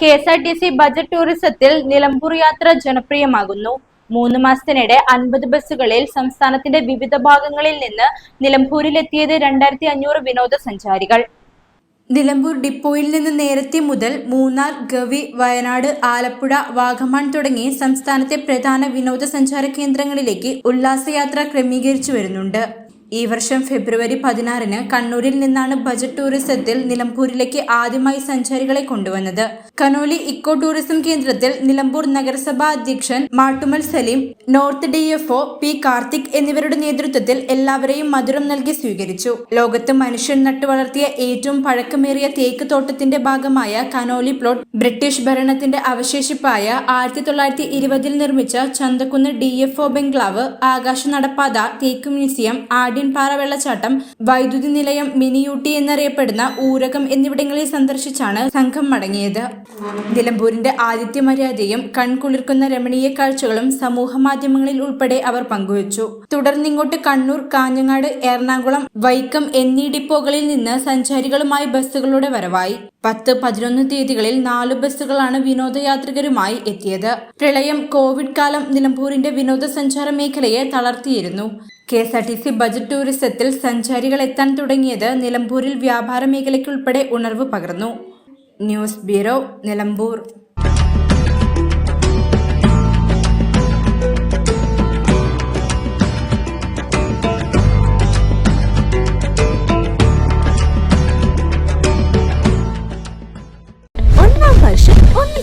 K S R T C budget ടൂറിസത്തിൽ Nilambur യാത്ര ജനപ്രിയമാകുന്നു. മൂന്ന് മാസത്തിനിടെ അൻപത് ബസ്സുകളിൽ സംസ്ഥാനത്തിന്റെ വിവിധ ഭാഗങ്ങളിൽ നിന്ന് നിലമ്പൂരിലെത്തിയത് രണ്ടായിരത്തി അഞ്ഞൂറ് വിനോദസഞ്ചാരികൾ. നിലമ്പൂർ ഡിപ്പോയിൽ നിന്ന് നേരത്തെ മുതൽ മൂന്നാർ ഗവി വയനാട് ആലപ്പുഴ വാഗമൺ തുടങ്ങി സംസ്ഥാനത്തെ പ്രധാന വിനോദസഞ്ചാര കേന്ദ്രങ്ങളിലേക്ക് ഉല്ലാസയാത്ര ക്രമീകരിച്ചു വരുന്നുണ്ട്. ഈ വർഷം ഫെബ്രുവരി പതിനാറിന് കണ്ണൂരിൽ നിന്നാണ് ബജറ്റ് ടൂറിസത്തിൽ നിലമ്പൂരിലേക്ക് ആദ്യമായി സഞ്ചാരികളെ കൊണ്ടുവന്നത്. കനോലി ഇക്കോ ടൂറിസം കേന്ദ്രത്തിൽ നിലമ്പൂർ നഗരസഭാ അധ്യക്ഷൻ Mattummal Saleem north D F P Karthik എന്നിവരുടെ നേതൃത്വത്തിൽ എല്ലാവരെയും മധുരം നൽകി സ്വീകരിച്ചു. ലോകത്ത് മനുഷ്യൻ നട്ടുവളർത്തിയ ഏറ്റവും പഴക്കമേറിയ തേക്ക് തോട്ടത്തിന്റെ ഭാഗമായ കനോലി പ്ലോട്ട് ബ്രിട്ടീഷ് ഭരണത്തിന്റെ അവശേഷിപ്പായ ആയിരത്തി തൊള്ളായിരത്തി ഇരുപതിൽ നിർമ്മിച്ച ചന്തക്കുന്ന് ഡി എഫ് ബംഗ്ലാവ് ആകാശ നടപ്പാത തേക്ക് മ്യൂസിയം ആഢ്യൻപാറ വെള്ളച്ചാട്ടം വൈദ്യുതി നിലയം മിനിയൂട്ടി എന്നറിയപ്പെടുന്ന ഊരകം എന്നിവിടങ്ങളിൽ സന്ദർശിച്ചാണ് സംഘം മടങ്ങിയത്. നിലമ്പൂരിന്റെ ആദിത്യ മര്യാദയും കൺകുളിർക്കുന്ന രമണീയ കാഴ്ചകളും സമൂഹ മാധ്യമങ്ങളിൽ ഉൾപ്പെടെ അവർ പങ്കുവച്ചു. തുടർന്നിങ്ങോട്ട് കണ്ണൂർ കാഞ്ഞങ്ങാട് എറണാകുളം വൈക്കം എന്നീ ഡിപ്പോകളിൽ നിന്ന് സഞ്ചാരികളുമായി ബസ്സുകളുടെ വരവായി. പത്ത് പതിനൊന്ന് തീയതികളിൽ നാലു ബസ്സുകളാണ് വിനോദയാത്രികരുമായി എത്തിയത്. പ്രളയം കോവിഡ് കാലം നിലമ്പൂരിന്റെ വിനോദസഞ്ചാര മേഖലയെ തളർത്തിയിരുന്നു. K S R T C budget ടൂറിസത്തിൽ സഞ്ചാരികൾ എത്താൻ തുടങ്ങിയത് നിലമ്പൂരിൽ വ്യാപാര മേഖലയ്ക്കുൾപ്പെടെ ഉണർവ് പകർന്നു. News bureau Nilambur.